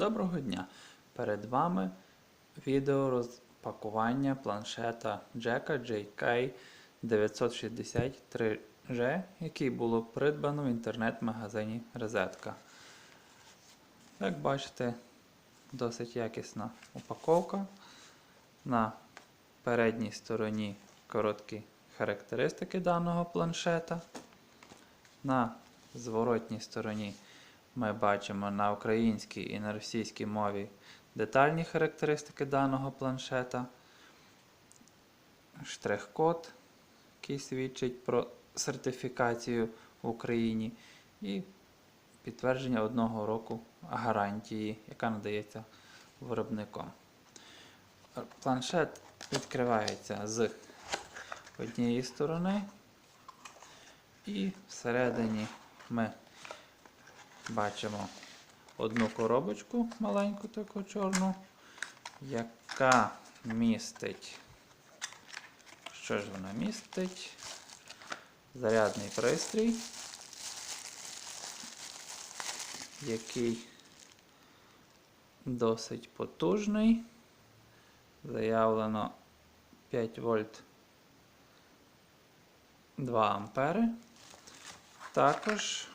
Доброго дня! Перед вами відео розпакування планшета Джека JK 963G, який було придбано в інтернет-магазині Розетка. Як бачите, досить якісна упаковка. На передній стороні короткі характеристики даного планшета. На зворотній стороні ми бачимо на українській і на російській мові детальні характеристики даного планшета, штрих-код, який свідчить про сертифікацію в Україні, і підтвердження одного року гарантії, яка надається виробником. Планшет відкривається з однієї сторони, і всередині ми бачимо одну коробочку маленьку таку чорну, яка містить, що ж вона містить? Зарядний пристрій, який досить потужний. Заявлено 5 вольт 2 ампери. Також,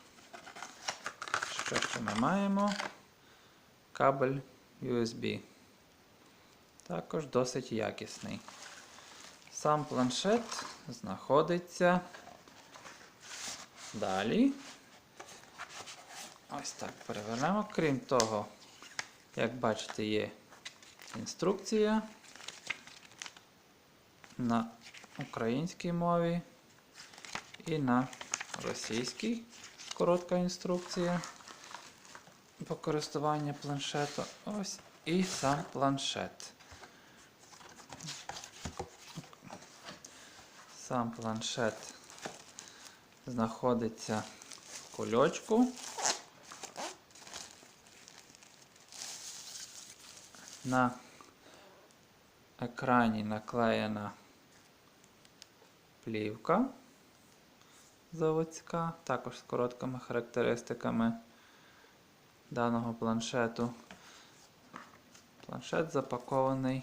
що ще ми маємо? Кабель USB. Також досить якісний. Сам планшет знаходиться далі. Ось так перевернемо. Крім того, як бачите, є інструкція на українській мові і на російській коротка інструкція по користуванню планшету. Ось і сам планшет. Сам планшет знаходиться в кульочку. На екрані наклеєна плівка заводська, також з короткими характеристиками даного планшету. Планшет запакований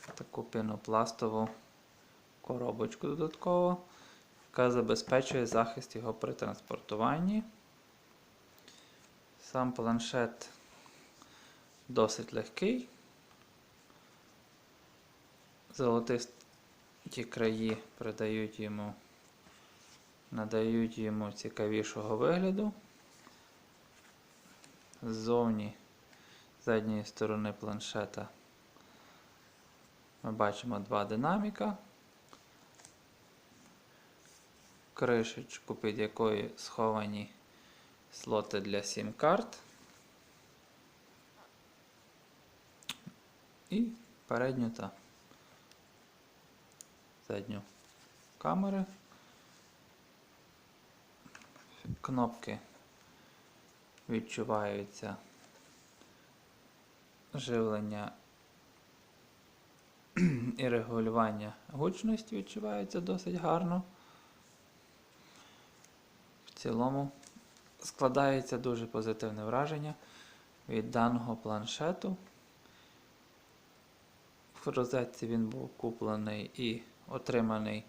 в таку пінопластову коробочку додатково, яка забезпечує захист його при транспортуванні. Сам планшет досить легкий. Золотисті краї придають йому, надають йому цікавішого вигляду. Ззовні задньої сторони планшета. Ми бачимо два динаміка, кришечку, під якою сховані слоти для сім-карт. І передню та задню камери. Кнопки відчуваються живлення і регулювання гучності відчувається досить гарно. В цілому складається дуже позитивне враження від даного планшету. В розетці він був куплений і отриманий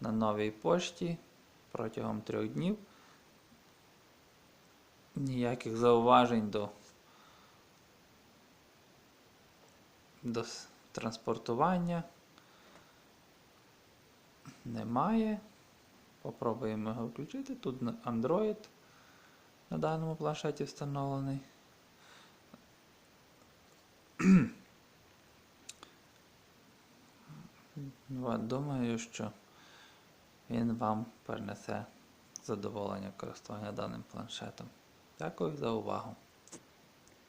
на новій пошті протягом трьох днів. Ніяких зауважень до, до транспортування немає. Попробуємо його включити. Тут Android на даному планшеті встановлений. Думаю, що він вам принесе задоволення користування даним планшетом. Дякую за увагу.